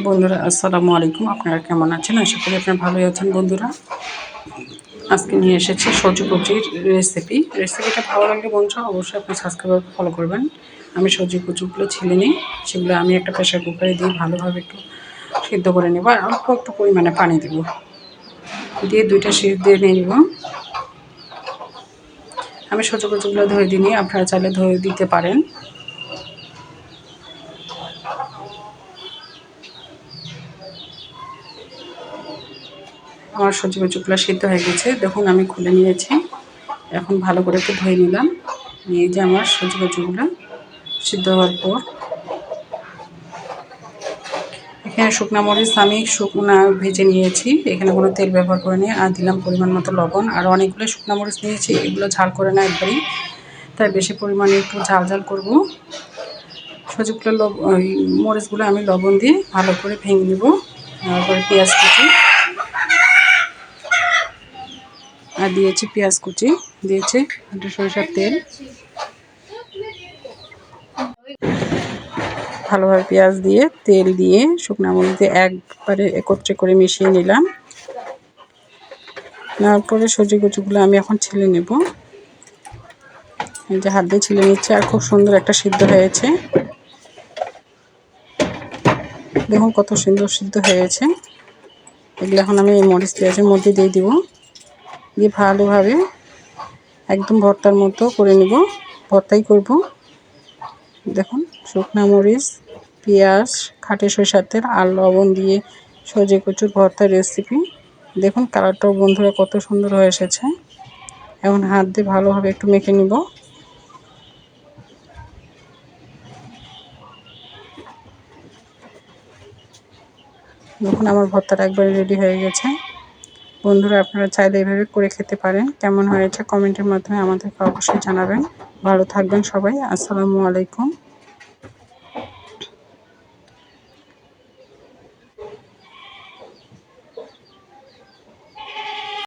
বন্ধুরা, আসসালামু আলাইকুম। আপনারা কেমন আছেন? আশা করি আপনারা ভালোই আছেন বন্ধুরা। আজকে নিয়ে এসেছি সজি কচুর রেসিপি রেসিপিটা ভালো লাগলে বন্ধুরা, অবশ্যই আপনি সাবস্ক্রাইব ফলো করবেন। আমি সজি কচুগুলো ছিলে নিই। সেগুলো আমি একটা প্রেশার কুকারে দিয়ে ভালোভাবে একটু সিদ্ধ করে নেব আর অল্প একটু পরিমাণে পানি দেব। দিয়ে দুইটা সিদ্ধ দিয়ে নিয়ে নেব। আমি সজি কচুগুলো ধুয়ে দিই আপনারা চাইলে ধুয়ে দিতে পারেন। আমার সবজি কচুগুলো সিদ্ধ হয়ে গেছে। দেখুন, আমি খুলে নিয়েছি। এখন ভালো করে একটু ধুয়ে নিলাম। নিয়ে যে আমার সবজি কচুগুলো সিদ্ধ হওয়ার পর। এখানে শুকনো মরিচ আমি শুকনা ভেজে নিয়েছি। এখানে কোনো তেল ব্যবহার করে নিয়ে আর দিলাম পরিমাণ মতো লবণ। আর অনেকগুলো শুকনো মরিচ নিয়েছি। এগুলো ঝাল করে না একবারই। তাই বেশি পরিমাণে একটু ঝাল ঝাল করব। সবজিগুলো লব মরিচগুলো আমি লবণ দিয়ে ভালো করে ভেঙে নেব। তারপরে পেঁয়াজ কুচি। আর দিয়েছি পেঁয়াজ কুচি, দিয়েছি সরিষার তেল। ভালোভাবে পেঁয়াজ দিয়ে, তেল দিয়ে শুকনো দিয়ে একবারে একত্রে করে মিশিয়ে নিলাম। নেওয়ার পরে সবজি কুচিগুলো আমি এখন ছেলে নেব। যে হাত দিয়ে ছিলে নিচ্ছে আর খুব সুন্দর একটা সিদ্ধ হয়েছে। দেখুন কত সুন্দর সিদ্ধ হয়েছে। এগুলো এখন আমি এই মরিচ পেঁয়াজের মধ্যে দিয়ে দিব। দিয়ে ভালোভাবে একদম ভর্তার মতো করে নেব। ভর্তাই করব। দেখুন, শুকনা মরিচ, পেঁয়াজ, খাটে সরিষার তেল আর লবণ দিয়ে সজে কচুর ভর্তার রেসিপি দেখুন, কালারটাও বন্ধুরা কত সুন্দর হয়ে এসেছে। এখন হাত দিয়ে ভালোভাবে একটু মেখে নিব। দেখুন, আমার ভর্তাটা একবারে রেডি হয়ে গেছে। বন্ধুরা আপনারা চাইলে এভাবে করে খেতে পারেন। কেমন হয়েছে কমেন্টের মাধ্যমে আমাদেরকে অবশ্যই জানাবেন। ভালো থাকবেন সবাই। আসসালামু আলাইকুম।